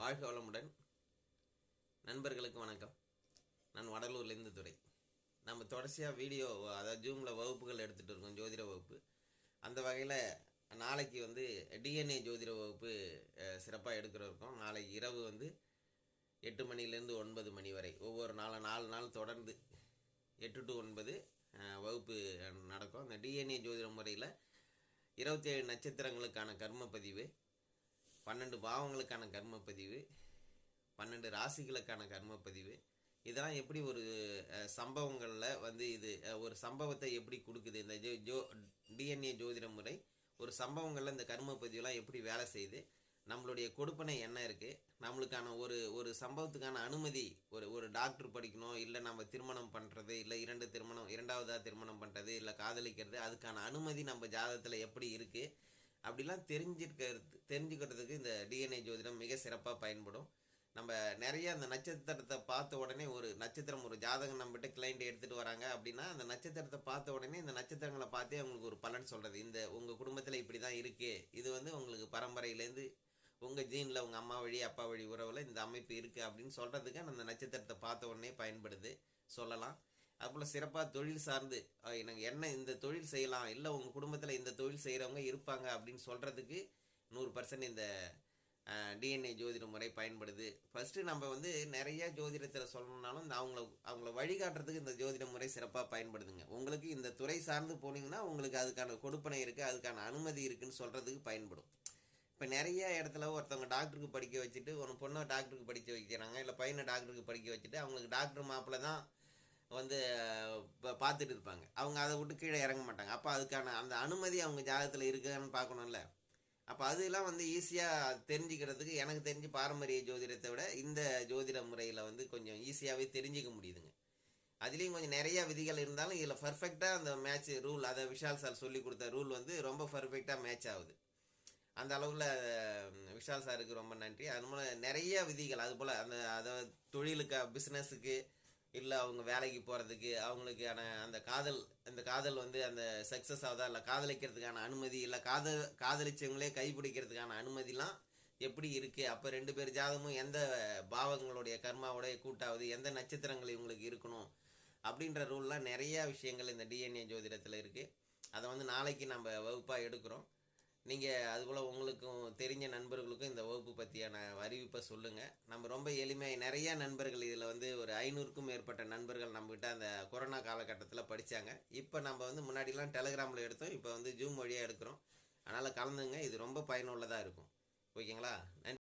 வாழ்க வளமுடன். நண்பர்களுக்கு வணக்கம். நான் வடலூர்லேருந்து துறை நம்ம தொடர்ச்சியாக வீடியோ அதாவது ஜூமில் வகுப்புகள் எடுத்துகிட்டு இருக்கோம் ஜோதிட வகுப்பு. அந்த வகையில் நாளைக்கு வந்து டிஎன்ஏ ஜோதிட வகுப்பு சிறப்பாக எடுக்கிற இருக்கோம். நாளைக்கு இரவு வந்து எட்டு மணிலேருந்து ஒன்பது மணி வரை. ஒவ்வொரு நாளும் நாலு நாள் தொடர்ந்து எட்டு டு ஒன்பது வகுப்பு நடக்கும். அந்த டிஎன்ஏ ஜோதிட முறையில் இருபத்தி ஏழு நட்சத்திரங்களுக்கான கர்ம பதிவு பன்னெண்டு பாவங்களுக்கான கர்ம பதிவு பன்னெண்டு ராசிகளுக்கான கர்ம பதிவு இதெல்லாம் எப்படி ஒரு சம்பவங்களில் வந்து இது ஒரு சம்பவத்தை எப்படி கொடுக்குது? இந்த ஜோ ஜோ டிஎன்ஏ ஜோதிட முறை ஒரு சம்பவங்களில் இந்த கர்ம பதிவுலாம் எப்படி வேலை செய்யுது? நம்மளுடைய கொடுப்பனை என்ன இருக்குது நம்மளுக்கான ஒரு ஒரு சம்பவத்துக்கான அனுமதி ஒரு ஒரு டாக்டர் படிக்கணும் இல்லை நம்ம திருமணம் பண்ணுறது இல்லை இரண்டு திருமணம் இரண்டாவதாக திருமணம் பண்ணுறது இல்லை காதலிக்கிறது அதுக்கான அனுமதி நம்ம ஜாதகத்தில் எப்படி இருக்குது அப்படிலாம் தெரிஞ்சிருக்கிறது தெரிஞ்சுக்கிறதுக்கு இந்த டிஎன்ஏ ஜோதிடம் மிக சிறப்பாக பயன்படும். நம்ம நிறைய அந்த நட்சத்திரத்தை பார்த்த உடனே ஒரு நட்சத்திரம் ஒரு ஜாதகம் நம்மகிட்ட கிளைண்ட் எடுத்துகிட்டு வராங்க அப்படின்னா அந்த நட்சத்திரத்தை பார்த்த உடனே இந்த நட்சத்திரங்களை பார்த்தே அவங்களுக்கு ஒரு பலன் சொல்கிறது இந்த உங்கள் குடும்பத்தில் இப்படி தான் இருக்குது இது வந்து உங்களுக்கு பரம்பரையிலேருந்து உங்கள் ஜீனில் உங்கள் அம்மா வழி அப்பா வழி உறவில் இந்த அமைப்பு இருக்குது அப்படின்னு சொல்கிறதுக்கு அந்த நட்சத்திரத்தை பார்த்த உடனே பயன்படுது. சொல்லலாம். அதுபோல் சிறப்பாக தொழில் சார்ந்து எனக்கு என்ன இந்த தொழில் செய்யலாம்? இல்லை உங்கள் குடும்பத்தில் இந்த தொழில் செய்கிறவங்க இருப்பாங்க அப்படின்னு சொல்கிறதுக்கு நூறு பர்சன்ட் இந்த டிஎன்ஏ ஜோதிட முறை பயன்படுது. ஃபஸ்ட்டு நம்ம வந்து நிறைய ஜோதிடத்தில் சொல்லணும்னாலும் இந்த அவங்கள அவங்கள வழிகாட்டுறதுக்கு இந்த ஜோதிட முறை சிறப்பாக பயன்படுதுங்க. உங்களுக்கு இந்த துறை சார்ந்து போனீங்கன்னா உங்களுக்கு அதுக்கான கொடுப்பனை இருக்குது அதுக்கான அனுமதி இருக்குன்னு சொல்கிறதுக்கு பயன்படும். இப்போ நிறைய இடத்துல ஒருத்தவங்க டாக்டருக்கு படிக்க வச்சுட்டு ஒரு பொண்ணை டாக்டருக்கு படிக்க வைக்கிறாங்க இல்லை பையனை டாக்டருக்கு படிக்க வச்சுட்டு அவங்களுக்கு டாக்டர் மாப்பிள்ள தான் வந்து பார்த்துட்டு இருப்பாங்க. அவங்க அதை விட்டு கீழே இறங்க மாட்டாங்க. அப்போ அதுக்கான அந்த அனுமதி அவங்க ஜாதகத்தில் இருக்குதான்னு பார்க்கணும்ல. அப்போ அதெல்லாம் வந்து ஈஸியாக தெரிஞ்சுக்கிறதுக்கு எனக்கு தெரிஞ்சு பாரம்பரிய ஜோதிடத்தை விட இந்த ஜோதிட முறையில் வந்து கொஞ்சம் ஈஸியாகவே தெரிஞ்சுக்க முடியுதுங்க. அதுலேயும் கொஞ்சம் நிறைய விதிகள் இருந்தாலும் இதில் பர்ஃபெக்டாக அந்த மேட்ச் ரூல் அதை விஷால் சார் சொல்லி கொடுத்த ரூல் வந்து ரொம்ப பர்ஃபெக்டாக மேட்ச் ஆகுது. அந்த அளவில் விஷால் சாருக்கு ரொம்ப நன்றி. அது மூலம் நிறைய விதிகள் அது போல் அந்த அதை தொழிலுக்கு பிஸ்னஸுக்கு இல்லை அவங்க வேலைக்கு போகிறதுக்கு அவங்களுக்கான அந்த காதல் அந்த காதல் வந்து அந்த சக்ஸஸ் ஆகுதா? இல்லை காதலிக்கிறதுக்கான அனுமதி இல்லை காதல் காதலிச்சவங்களே கைப்பிடிக்கிறதுக்கான அனுமதிலாம் எப்படி இருக்குது அப்போ ரெண்டு பேர் ஜாதகமும் எந்த பாவங்களுடைய கர்மாவுடைய கூட்டாவது எந்த நட்சத்திரங்கள் இவங்களுக்கு இருக்கணும்? அப்படின்ற ரூல்லாம் நிறையா விஷயங்கள் இந்த டிஎன்ஏ ஜோதிடத்தில் இருக்குது அதை வந்து நாளைக்கு நம்ம வகுப்பாக எடுக்கிறோம். நீங்கள் அதுபோல் உங்களுக்கும் தெரிஞ்ச நண்பர்களுக்கும் இந்த வகுப்பு பற்றியான அறிவிப்பை சொல்லுங்கள் நம்ம ரொம்ப எளிமையாக நிறையா நண்பர்கள் இதில் வந்து ஐநூறுக்கும் மேற்பட்ட நண்பர்கள் நம்மக்கிட்ட அந்த கொரோனா காலகட்டத்தில் படித்தாங்க இப்போ நம்ம வந்து முன்னாடிலாம் டெலகிராமில் எடுத்தோம். இப்போ வந்து ஜூம் வழியாக எடுக்கிறோம். அதனால் கலந்துங்க. இது ரொம்ப பயனுள்ளதாக இருக்கும். ஓகேங்களா? நன்றி.